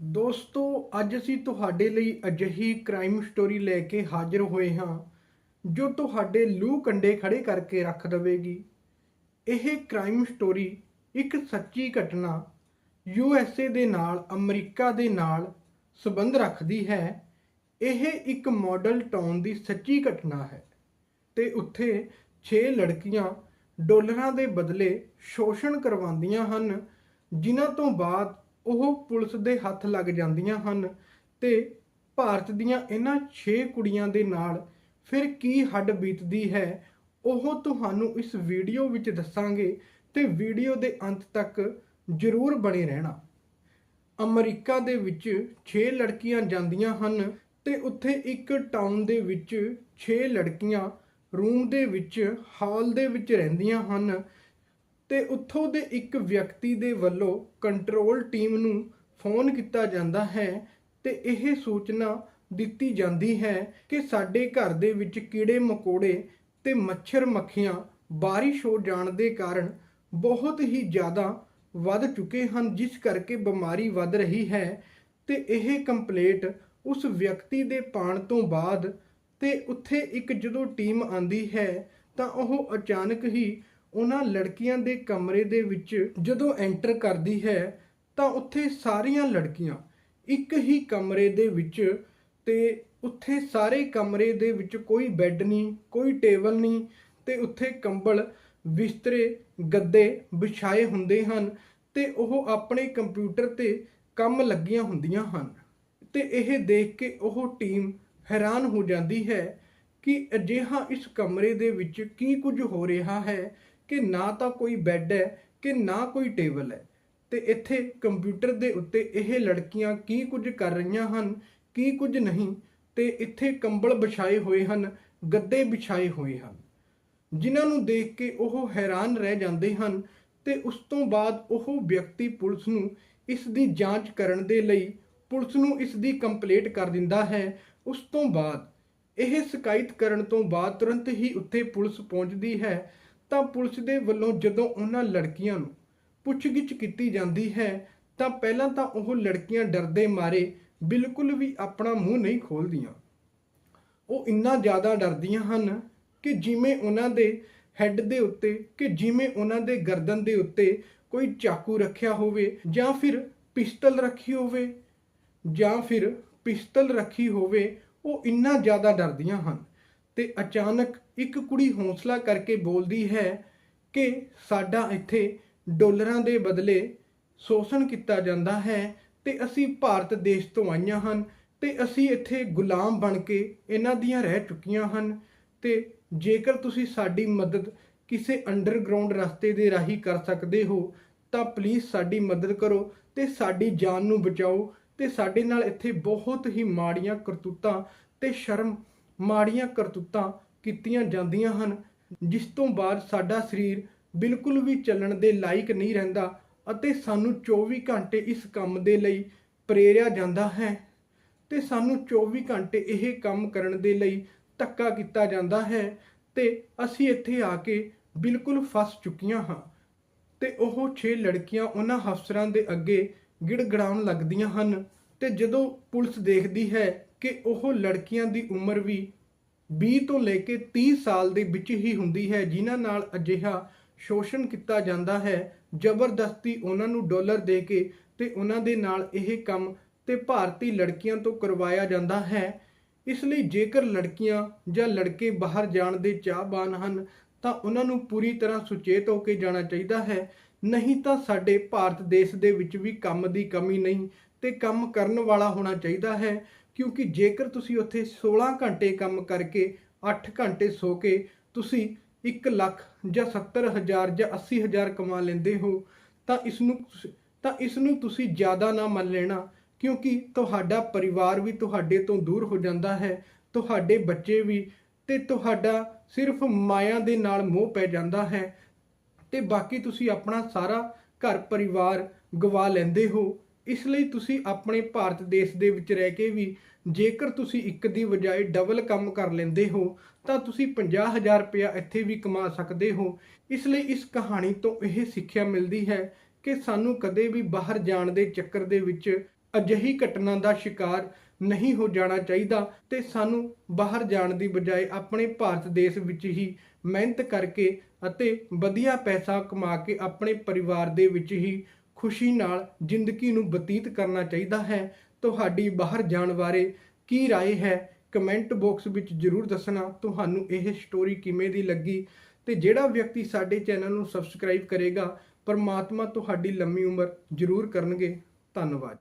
ਦੋਸਤੋ, ਅੱਜ ਅਸੀਂ ਤੁਹਾਡੇ ਲਈ ਅਜਿਹੀ ਕ੍ਰਾਈਮ ਸਟੋਰੀ ਲੈ ਕੇ ਹਾਜ਼ਰ ਹੋਏ ਹਾਂ, ਜੋ ਤੁਹਾਡੇ ਲੂ ਕੰਡੇ ਖੜੇ ਕਰਕੇ ਰੱਖ ਦੇਵੇਗੀ। ਇਹ ਕ੍ਰਾਈਮ ਸਟੋਰੀ ਇੱਕ ਸੱਚੀ ਘਟਨਾ ਯੂ ਐਸ ਏ ਦੇ ਨਾਲ, ਅਮਰੀਕਾ ਦੇ ਨਾਲ ਸੰਬੰਧ ਰੱਖਦੀ ਹੈ। ਇਹ ਇੱਕ ਮਾਡਲ ਟਾਊਨ ਦੀ ਸੱਚੀ ਘਟਨਾ ਹੈ ਤੇ ਉੱਥੇ 6 ਲੜਕੀਆਂ ਡਾਲਰਾਂ ਦੇ ਬਦਲੇ ਸ਼ੋਸ਼ਣ ਕਰਵਾਉਂਦੀਆਂ ਹਨ, ਜਿਨ੍ਹਾਂ ਤੋਂ ਬਾਅਦ ਉਹ ਪੁਲਿਸ ਦੇ ਹੱਥ ਲੱਗ ਜਾਂਦੀਆਂ ਹਨ ਤੇ ਭਾਰਤ ਦੀਆਂ ਇਹਨਾਂ 6 ਕੁੜੀਆਂ ਦੇ ਨਾਲ ਫਿਰ ਕੀ ਹੱਡ ਬੀਤਦੀ ਹੈ, ਉਹ ਤੁਹਾਨੂੰ ਇਸ ਵੀਡੀਓ ਵਿੱਚ ਦੱਸਾਂਗੇ ਤੇ ਵੀਡੀਓ ਦੇ ਅੰਤ ਤੱਕ ਜ਼ਰੂਰ ਬਣੇ ਰਹਿਣਾ। ਅਮਰੀਕਾ ਦੇ ਵਿੱਚ 6 ਲੜਕੀਆਂ ਜਾਂਦੀਆਂ ਹਨ ਤੇ ਉੱਥੇ ਇੱਕ ਟਾਊਨ ਦੇ ਵਿੱਚ 6 ਲੜਕੀਆਂ ਰੂਮ ਦੇ ਵਿੱਚ ਹਾਲ ਦੇ ਵਿੱਚ ਰਹਿੰਦੀਆਂ ਹਨ ਤੇ ਉੱਥੋਂ ਦੇ ਇੱਕ ਵਿਅਕਤੀ ਦੇ ਵੱਲੋਂ ਕੰਟਰੋਲ ਟੀਮ ਨੂੰ ਫੋਨ ਕੀਤਾ ਜਾਂਦਾ ਹੈ ਤੇ ਇਹ ਸੂਚਨਾ ਦਿੱਤੀ ਜਾਂਦੀ ਹੈ ਕਿ ਸਾਡੇ ਘਰ ਦੇ ਵਿੱਚ ਕੀੜੇ ਮਕੌੜੇ ਤੇ ਮੱਛਰ ਮੱਖੀਆਂ ਬਾਰਿਸ਼ ਹੋ ਜਾਣ ਦੇ ਕਾਰਨ ਬਹੁਤ ਹੀ ਜ਼ਿਆਦਾ ਵੱਧ ਚੁੱਕੇ ਹਨ, ਜਿਸ ਕਰਕੇ ਬਿਮਾਰੀ ਵੱਧ ਰਹੀ ਹੈ ਤੇ ਇਹ ਕੰਪਲੇਂਟ ਉਸ ਵਿਅਕਤੀ ਦੇ ਪਾਣ ਤੋਂ ਬਾਅਦ ਤੇ ਉੱਥੇ ਇੱਕ ਜਦੋਂ ਟੀਮ ਆਂਦੀ ਹੈ ਤਾਂ ਉਹ ਅਚਾਨਕ ਹੀ ਉਹਨਾਂ ਲੜਕੀਆਂ ਦੇ ਕਮਰੇ ਦੇ ਵਿੱਚ ਜਦੋਂ ਐਂਟਰ ਕਰਦੀ ਹੈ, ਤਾਂ ਉੱਥੇ ਸਾਰੀਆਂ ਲੜਕੀਆਂ ਇੱਕ ਹੀ ਕਮਰੇ ਦੇ ਵਿੱਚ ਤੇ ਉੱਥੇ ਸਾਰੇ ਕਮਰੇ ਦੇ ਵਿੱਚ ਕੋਈ ਬੈੱਡ ਨਹੀਂ, ਕੋਈ ਟੇਬਲ ਨਹੀਂ ਤੇ ਉੱਥੇ ਕੰਬਲ, ਬਿਸਤਰੇ, ਗੱਦੇ ਵਿਛਾਏ ਹੁੰਦੇ ਹਨ ਤੇ ਉਹ ਆਪਣੇ ਕੰਪਿਊਟਰ ਤੇ ਕੰਮ ਲੱਗੀਆਂ ਹੁੰਦੀਆਂ ਹਨ। ਤੇ ਇਹ ਦੇਖ ਕੇ ਉਹ ਟੀਮ ਹੈਰਾਨ ਹੋ ਜਾਂਦੀ ਹੈ ਕਿ ਅਜਿਹਾ ਇਸ ਕਮਰੇ ਦੇ ਵਿੱਚ ਕੀ ਕੁਝ ਹੋ ਰਿਹਾ ਹੈ ਕਿ ਨਾ ਤਾਂ ਕੋਈ ਬੈੱਡ ਹੈ, ਕਿ ਨਾ ਕੋਈ ਟੇਬਲ ਹੈ। ਤੇ ਇੱਥੇ ਕੰਪਿਊਟਰ ਦੇ ਉੱਤੇ ਇਹ ਲੜਕੀਆਂ ਕੀ ਕੁਝ ਕਰ ਰਹੀਆਂ ਹਨ, ਕੀ ਕੁਝ ਨਹੀਂ, ਤੇ ਇੱਥੇ ਕੰਬਲ ਵਿਛਾਏ ਹੋਏ ਹਨ, ਗੱਦੇ ਵਿਛਾਏ ਹੋਏ ਹਨ। ਜਿਨ੍ਹਾਂ ਨੂੰ ਦੇਖ ਕੇ ਉਹ ਹੈਰਾਨ ਰਹਿ ਜਾਂਦੇ ਹਨ ਤੇ ਉਸ ਤੋਂ ਬਾਅਦ ਉਹ ਵਿਅਕਤੀ ਪੁਲਿਸ ਨੂੰ ਇਸ ਦੀ ਜਾਂਚ ਕਰਨ ਦੇ ਲਈ ਪੁਲਿਸ ਨੂੰ ਇਸ ਦੀ ਕੰਪਲੇਂਟ ਕਰ ਦਿੰਦਾ ਹੈ। ਉਸ ਤੋਂ ਬਾਅਦ ਇਹ ਸ਼ਿਕਾਇਤ ਕਰਨ ਤੋਂ ਬਾਅਦ ਤੁਰੰਤ ਹੀ ਉੱਥੇ ਪੁਲਿਸ ਪਹੁੰਚਦੀ ਹੈ ਤਾਂ ਪੁਲਿਸ ਦੇ ਵੱਲੋਂ ਜਦੋਂ ਉਹਨਾਂ ਲੜਕੀਆਂ ਨੂੰ ਪੁੱਛਗਿੱਛ ਕੀਤੀ ਜਾਂਦੀ ਹੈ, ਤਾਂ ਪਹਿਲਾਂ ਤਾਂ ਉਹ ਲੜਕੀਆਂ ਡਰਦੇ ਮਾਰੇ ਬਿਲਕੁਲ ਵੀ ਆਪਣਾ ਮੂੰਹ ਨਹੀਂ ਖੋਲਦੀਆਂ। ਉਹ ਇੰਨਾ ਜ਼ਿਆਦਾ ਡਰਦੀਆਂ ਹਨ ਕਿ ਜਿਵੇਂ ਉਹਨਾਂ ਦੇ ਹੈੱਡ ਦੇ ਉੱਤੇ ਕਿ ਜਿਵੇਂ ਉਹਨਾਂ ਦੇ ਗਰਦਨ ਦੇ ਉੱਤੇ ਕੋਈ ਚਾਕੂ ਰੱਖਿਆ ਹੋਵੇ ਜਾਂ ਫਿਰ ਪਿਸਤਲ ਰੱਖੀ ਹੋਵੇ, ਜਾਂ ਫਿਰ ਪਿਸਤਲ ਰੱਖੀ ਹੋਵੇ, ਉਹ ਇੰਨਾ ਜ਼ਿਆਦਾ ਡਰਦੀਆਂ ਹਨ। ਤੇ ਅਚਾਨਕ ਇੱਕ ਕੁੜੀ ਹੌਸਲਾ ਕਰਕੇ ਬੋਲਦੀ ਹੈ ਕਿ ਸਾਡਾ ਇੱਥੇ ਡਾਲਰਾਂ ਦੇ ਬਦਲੇ ਸ਼ੋਸ਼ਣ ਕੀਤਾ ਜਾਂਦਾ ਹੈ ਤੇ ਅਸੀਂ ਭਾਰਤ ਦੇਸ਼ ਤੋਂ ਆਈਆਂ ਹਨ ਤੇ ਅਸੀਂ ਇੱਥੇ ਗੁਲਾਮ ਬਣ ਕੇ ਇਹਨਾਂ ਦੀਆਂ ਰਹਿ ਚੁੱਕੀਆਂ ਹਨ ਤੇ ਜੇਕਰ ਤੁਸੀਂ ਸਾਡੀ ਮਦਦ ਕਿਸੇ ਅੰਡਰਗਰਾਉਂਡ ਰਸਤੇ ਦੇ ਰਾਹੀਂ ਕਰ ਸਕਦੇ ਹੋ, ਤਾਂ ਪਲੀਜ਼ ਸਾਡੀ ਮਦਦ ਕਰੋ ਤੇ ਸਾਡੀ ਜਾਨ ਨੂੰ ਬਚਾਓ ਤੇ ਸਾਡੇ ਨਾਲ ਇੱਥੇ ਬਹੁਤ ਹੀ ਮਾੜੀਆਂ ਕਰਤੂਤਾਂ ਤੇ ਸ਼ਰਮ ਮਾੜੀਆਂ ਕਰਤੂਤਾਂ ਕੀਤੀਆਂ ਜਾਂਦੀਆਂ ਹਨ, ਜਿਸ ਤੋਂ ਬਾਅਦ ਸਾਡਾ ਸਰੀਰ ਬਿਲਕੁਲ ਵੀ ਚੱਲਣ ਦੇ ਲਾਇਕ ਨਹੀਂ ਰਹਿੰਦਾ ਅਤੇ ਸਾਨੂੰ 24 ਘੰਟੇ ਇਸ ਕੰਮ ਦੇ ਲਈ ਪ੍ਰੇਰਿਆ ਜਾਂਦਾ ਹੈ ਤੇ ਸਾਨੂੰ 24 ਘੰਟੇ ਇਹ ਕੰਮ ਕਰਨ ਦੇ ਲਈ ਧੱਕਾ ਕੀਤਾ ਜਾਂਦਾ ਹੈ ਤੇ ਅਸੀਂ ਇੱਥੇ ਆ ਕੇ ਬਿਲਕੁਲ ਫਸ ਚੁੱਕੀਆਂ ਹਾਂ ਤੇ ਉਹ 6 ਲੜਕੀਆਂ ਉਹਨਾਂ ਅਫਸਰਾਂ ਦੇ ਅੱਗੇ ਗਿੜਗੜਾਉਣ ਲੱਗਦੀਆਂ ਹਨ ਤੇ ਜਦੋਂ ਪੁਲਿਸ ਦੇਖਦੀ ਹੈ ਕਿ ਉਹ ਲੜਕੀਆਂ ਦੀ ਉਮਰ ਵੀ 20 ਤੋਂ ਲੈ ਕੇ 30 ਸਾਲ ਦੇ ਵਿੱਚ ਹੀ ਹੁੰਦੀ ਹੈ, ਜਿਨ੍ਹਾਂ ਨਾਲ ਅਜਿਹਾ ਸ਼ੋਸ਼ਣ ਕੀਤਾ ਜਾਂਦਾ ਹੈ। ਜ਼ਬਰਦਸਤੀ ਉਹਨਾਂ ਨੂੰ ਡਾਲਰ ਦੇ ਕੇ ਤੇ ਉਹਨਾਂ ਦੇ ਨਾਲ ਇਹ ਕੰਮ ਤੇ ਭਾਰਤੀ ਲੜਕੀਆਂ ਤੋਂ ਕਰਵਾਇਆ ਜਾਂਦਾ ਹੈ। ਇਸ ਲਈ ਜੇਕਰ ਲੜਕੀਆਂ ਜਾਂ ਲੜਕੇ ਬਾਹਰ ਜਾਣ ਦੇ ਚਾਹਵਾਨ ਹਨ, ਤਾਂ ਉਹਨਾਂ ਨੂੰ ਪੂਰੀ ਤਰ੍ਹਾਂ ਸੁਚੇਤ ਹੋ ਕੇ ਜਾਣਾ ਚਾਹੀਦਾ ਹੈ। ਨਹੀਂ ਤਾਂ ਸਾਡੇ ਭਾਰਤ ਦੇਸ਼ ਦੇ ਵਿੱਚ ਵੀ ਕੰਮ ਦੀ ਕਮੀ ਨਹੀਂ ਤੇ ਕੰਮ ਕਰਨ ਵਾਲਾ ਹੋਣਾ ਚਾਹੀਦਾ ਹੈ। ਕਿਉਂਕਿ ਜੇਕਰ ਤੁਸੀਂ ਉੱਥੇ 16 ਘੰਟੇ ਕੰਮ ਕਰਕੇ 8 ਘੰਟੇ ਸੋ ਕੇ ਤੁਸੀਂ 1 ਲੱਖ ਜਾਂ 70 ਹਜ਼ਾਰ ਜਾਂ 80 ਹਜ਼ਾਰ ਕਮਾ ਲੈਂਦੇ ਹੋ, ਤਾਂ ਇਸ ਨੂੰ ਤਾਂ ਇਸ ਨੂੰ ਤੁਸੀਂ ਜ਼ਿਆਦਾ ਨਾ ਮੰਨ ਲੈਣਾ, ਕਿਉਂਕਿ ਤੁਹਾਡਾ ਪਰਿਵਾਰ ਵੀ ਤੁਹਾਡੇ ਤੋਂ ਦੂਰ ਹੋ ਜਾਂਦਾ ਹੈ, ਤੁਹਾਡੇ ਬੱਚੇ ਵੀ ਤੇ ਤੁਹਾਡਾ ਸਿਰਫ ਮਾਇਆ ਦੇ ਨਾਲ ਮੋਹ ਪੈ ਜਾਂਦਾ ਹੈ ਤੇ ਬਾਕੀ ਤੁਸੀਂ ਆਪਣਾ ਸਾਰਾ ਘਰ ਪਰਿਵਾਰ ਗਵਾ ਲੈਂਦੇ ਹੋ। ਇਸ ਲਈ ਤੁਸੀਂ ਆਪਣੇ ਭਾਰਤ ਦੇਸ਼ ਦੇ ਵਿੱਚ ਰਹਿ ਕੇ ਵੀ ਜੇਕਰ ਤੁਸੀਂ ਇੱਕ ਦੀ ਬਜਾਏ ਡਬਲ ਕੰਮ ਕਰ ਲੈਂਦੇ ਹੋ, ਤਾਂ ਤੁਸੀਂ 50000 ਰੁਪਇਆ ਇੱਥੇ ਵੀ ਕਮਾ ਸਕਦੇ ਹੋ। ਇਸ ਲਈ ਇਸ ਕਹਾਣੀ ਤੋਂ ਇਹ ਸਿੱਖਿਆ ਮਿਲਦੀ ਹੈ ਕਿ ਸਾਨੂੰ ਕਦੇ ਵੀ ਬਾਹਰ ਜਾਣ ਦੇ ਚੱਕਰ ਦੇ ਵਿੱਚ ਅਜਿਹੀ ਘਟਨਾ ਦਾ ਸ਼ਿਕਾਰ ਨਹੀਂ ਹੋ ਜਾਣਾ ਚਾਹੀਦਾ ਤੇ ਸਾਨੂੰ ਬਾਹਰ ਜਾਣ ਦੀ ਬਜਾਏ ਆਪਣੇ ਭਾਰਤ ਦੇਸ਼ ਵਿੱਚ ਹੀ ਮਿਹਨਤ ਕਰਕੇ ਅਤੇ ਵਧੀਆ ਪੈਸਾ ਕਮਾ ਕੇ ਆਪਣੇ ਪਰਿਵਾਰ ਦੇ ਵਿੱਚ ਹੀ ਖੁਸ਼ੀ ਨਾਲ ਜ਼ਿੰਦਗੀ ਨੂੰ ਬਤੀਤ ਕਰਨਾ ਚਾਹੀਦਾ ਹੈ ਤੁਹਾਡੀ ਬਾਹਰ ਜਾਣ ਬਾਰੇ ਕੀ رائے ਹੈ ਕਮੈਂਟ ਬਾਕਸ ਵਿੱਚ ਜਰੂਰ ਦੱਸਣਾ ਤੁਹਾਨੂੰ ਇਹ ਸਟੋਰੀ ਕਿਵੇਂ ਦੀ ਲੱਗੀ ਤੇ ਜਿਹੜਾ ਵਿਅਕਤੀ ਸਾਡੇ ਚੈਨਲ ਨੂੰ ਸਬਸਕ੍ਰਾਈਬ ਕਰੇਗਾ ਪਰਮਾਤਮਾ ਤੁਹਾਡੀ ਲੰਮੀ ਉਮਰ ਜਰੂਰ ਕਰਨਗੇ ਧੰਨਵਾਦ